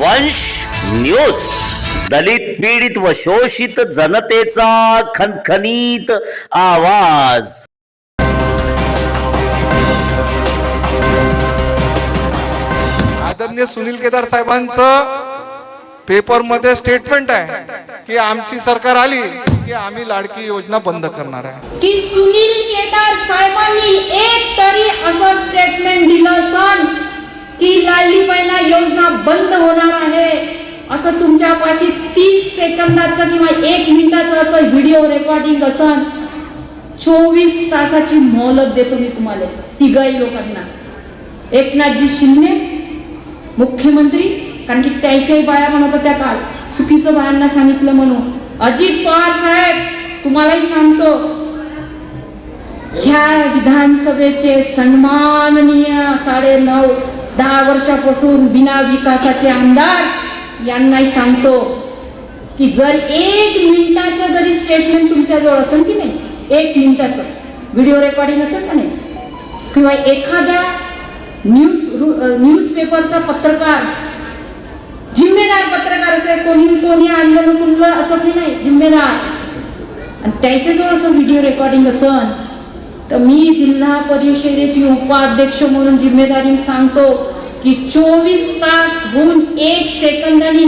News. दलित पीडित व शोषित जनतेचा खनखनीत आवाज. आदरणीय सुनील केदार साहेबांचं पेपरमध्ये स्टेटमेंट आहे की आमची सरकार आली की आम्ही लाडकी योजना बंद करणार आहे. की सुनील केदार साहेबांनी एक तरी असं स्टेटमेंट दिलं सन की लाडली महिला योजना बंद होणार आहे. असं तुमच्यापाशी तीस सेकंदाचं किंवा एक मिनिटाचं असं व्हिडिओ रेकॉर्डिंग असन. चोवीस तासाची मोहलत देतो मी तुम्हाला तिघही लोकांना. एकनाथजी शिंदे मुख्यमंत्री कारण की त्याच्याही बाया म्हणत होत्या काल चुकीचं बायांना सांगितलं म्हणून. अजित पवार साहेब तुम्हालाही सांगतो. ह्या विधानसभेचे सन्माननीय साडे नऊ दहा वर्षापासून बिना विकासाचे आमदार यांनाही सांगतो की जर एक मिनिटाचं जरी स्टेटमेंट तुमच्याजवळ असेल की नाही एक मिनिटाचं व्हिडिओ रेकॉर्डिंग असेल का नाही किंवा एखाद्या न्यूज न्यूज पेपरचा पत्रकार जिम्मेदार पत्रकार असेल कोणी कोणी आंदोलन कुणलं असं की नाही जिम्मेदार. आणि त्याच्याजवळ असं व्हिडिओ रेकॉर्डिंग असन तर मी जिल्हा परिषदेची उपाध्यक्ष म्हणून जिम्मेदारी सांगतो की चोवीस तास होऊन एक सेकंदानी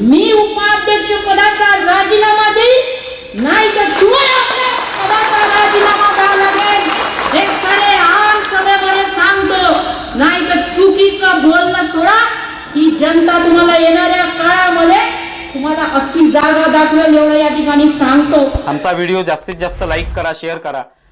मी उपाध्यक्ष पदाचा राजीनामा देईन. नाही तर पदाचा राजीनामा द्यावा लागेल. हे खरे आम सभेमध्ये सांगतो. नाही तर चुकीचं बोलणं सोडा. ही जनता तुम्हाला येणाऱ्या काळामध्ये तुम्हाला असली जागा दाखवेल एवढं या ठिकाणी सांगतो. आमचा व्हिडिओ जास्तीत जास्त लाईक करा शेअर करा.